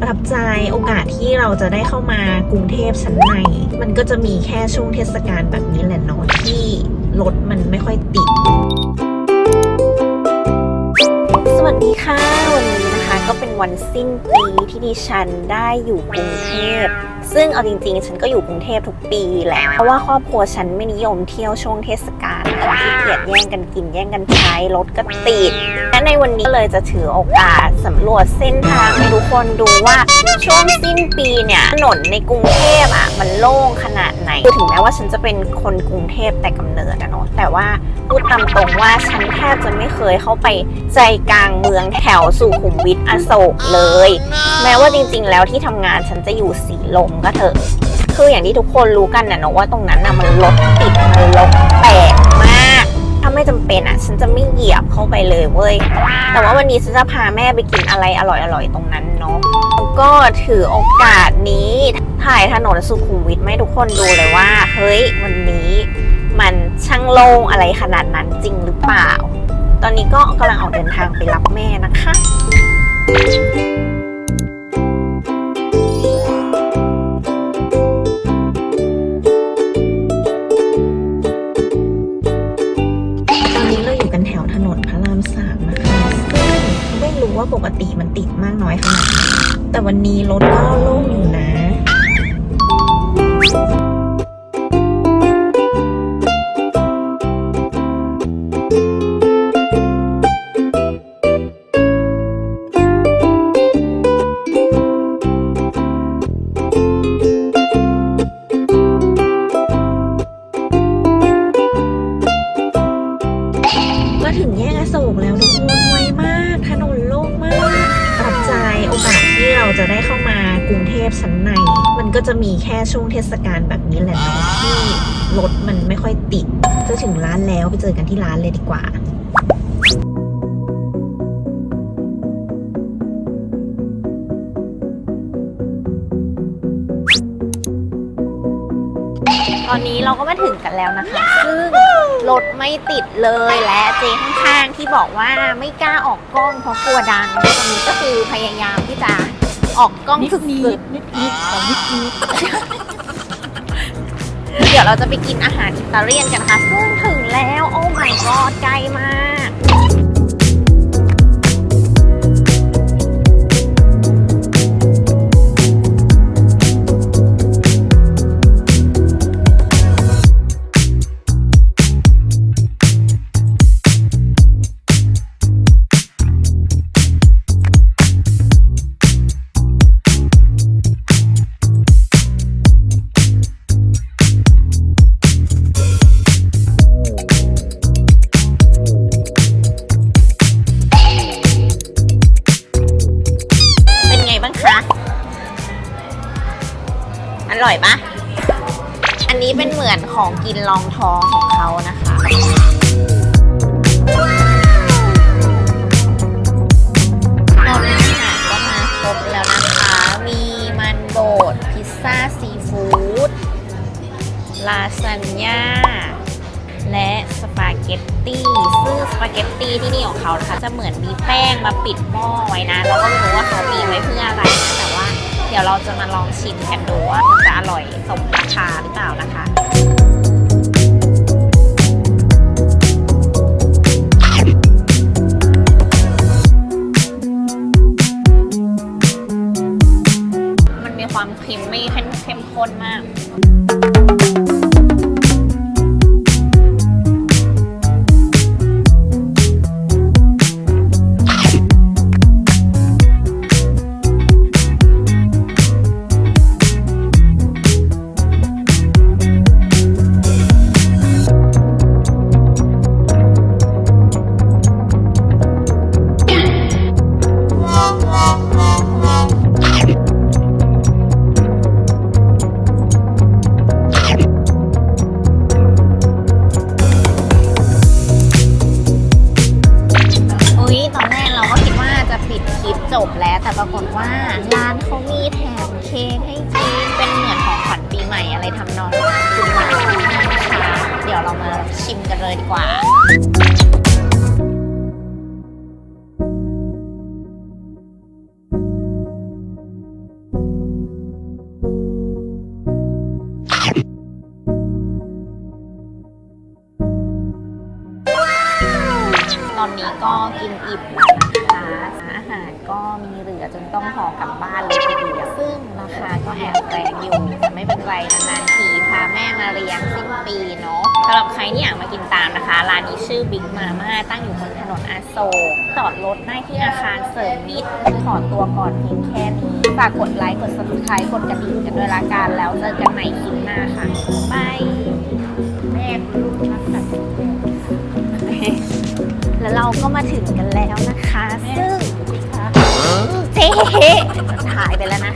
ประทับใจโอกาสที่เราจะได้เข้ามากรุงเทพชั้นใน มันก็จะมีแค่ช่วงเทศกาลแบบนี้แหละเนาะที่รถมันไม่ค่อยติด สวัสดีค่ะวันนี้ ก็เป็นวันสิ้นปีที่ดิฉันได้อยู่กรุงเทพ ซึ่งเอาจริงๆ ฉันก็อยู่กรุงเทพทุกปีแหละ เพราะว่าครอบครัวฉันไม่นิยมเที่ยวช่วงเทศกาลนะคะที่เกียจแย่งกันกินแย่งกันใช้รถก็ติด และในวันนี้เลยจะถือโอกาสสำรวจเส้นทางให้ทุกคนดูว่าช่วงสิ้นปีเนี่ยถนนในกรุงเทพอะมันโล่งขนาดไหนคือถึงแม้ว่าฉันจะเป็นคนกรุงเทพแต่กำเนิดอะเนาะแต่ว่าพูดตามตรงว่าฉันแทบจะไม่เคยเข้าไปใจกลางเมืองแถวสุขุมวิทอโศกเลย แม้ว่าจริงๆ แล้วที่ทำงานฉันจะอยู่สีลมก็เถอะ คืออย่างที่ทุกคนรู้กันนะเนอะว่าตรงนั้นน่ะมันรถติดมันรถแปลกมาก ถ้าไม่จำเป็นอะ ฉันจะไม่เหยียบเข้าไปเลยเว้ย แต่ว่าวันนี้ฉันจะพาแม่ไปกินอะไรอร่อยๆ ตรงนั้นเนาะแล้วก็ถือโอกาสนี้ถ่ายถนนสุขุมวิทให้ทุกคนดูเลยว่า เฮ้ยวันนี้มันช่างโล่งอะไรขนาดนั้นจริงหรือเปล่า ตอนนี้ก็กำลังออกเดินทางไปรับแม่นะคะ ตอนนี้เราอยู่กันแถวถนนพระรามสามนะคะไม่รู้ว่าปกติมันติดมากน้อยขนาดไหนแต่วันนี้รถก็โล่งอยู่นะ จะได้เข้ามากรุงเทพชั้นใน มันก็จะมีแค่ช่วงเทศกาลแบบนี้แหละเนาะที่รถมันไม่ค่อยติด จะถึงร้านแล้วไปเจอกันที่ร้านเลยดีกว่าตอนนี้เราก็มาถึงกันแล้วนะคะ ซึ่งรถไม่ติดเลยและเจ๊ข้างๆที่บอกว่าไม่กล้าออกกล้องเพราะกลัวดังตรงนี้ก็คือพยายามที่จะ ออกกล้องนิดสุนิดดนิดนิดของนิดนิดๆเดี๋ยวเราจะไปกินอาหารอิตาเลียนกันนะคะซึ่งถึงแล้ว โอ้ my god ไกลมาก ร่อยปะอันนี้เป็นเหมือนของกินรองท้องของเขานะคะตอนนี้อาหารก็มาครบแล้วนะคะ มีมันโบดพิซซ่าซีฟู้ดลาซานญ่าและสปาเกตตี้ซึ่งสปาเกตตี้ที่นี่ของเขานะคะจะเหมือนมีแป้งมาปิดหม้อไว้นะ เราก็ไม่รู้ว่าเขามีไว้เพื่ออะไรนะแต่ว่า เดี๋ยวเราจะมาลองชิมกันดูว่าจะอร่อยสมราคาหรือเปล่านะคะมันมีความครีมมี่เข้มข้นมาก จบแล้วแต่ปรากฏว่าร้านเขามีแถมเค้กให้กินเป็นเหมือนของขวัญปีใหม่อะไรทำนองคุณมานคะเดี๋ยวเรามาชิมกันเลยดีกว่าตอนนี้ก็กินอิ่มแล้ว อาหารก็มีเหลือจนต้องห่อกลับบ้านเลยทีเดียวซึ่งราคาก็แอบแรงอยู่แต่ไม่เป็นไรนานๆทีพาแม่มาเลี้ยงสิ้นปีเนาะสำหรับใครที่อยากมากินตามนะคะ ร้านนี้ชื่อบิ๊กมาม่าตั้งอยู่บนถนนอโศกจอดรถได้ที่อาคารเสริมมิตรขอตัวก่อนเพียงแค่นี้ฝากกดไลค์กด subscribe กดกระดิ่งกันด้วยละกันแล้วเจอกันใหม่คลิปหน้าค่ะบายแม่คุณลูกรักกัน ก็มาถึงกันแล้วนะคะ ซึ่งค่ะเจ๊ถ่ายไปแล้วนะ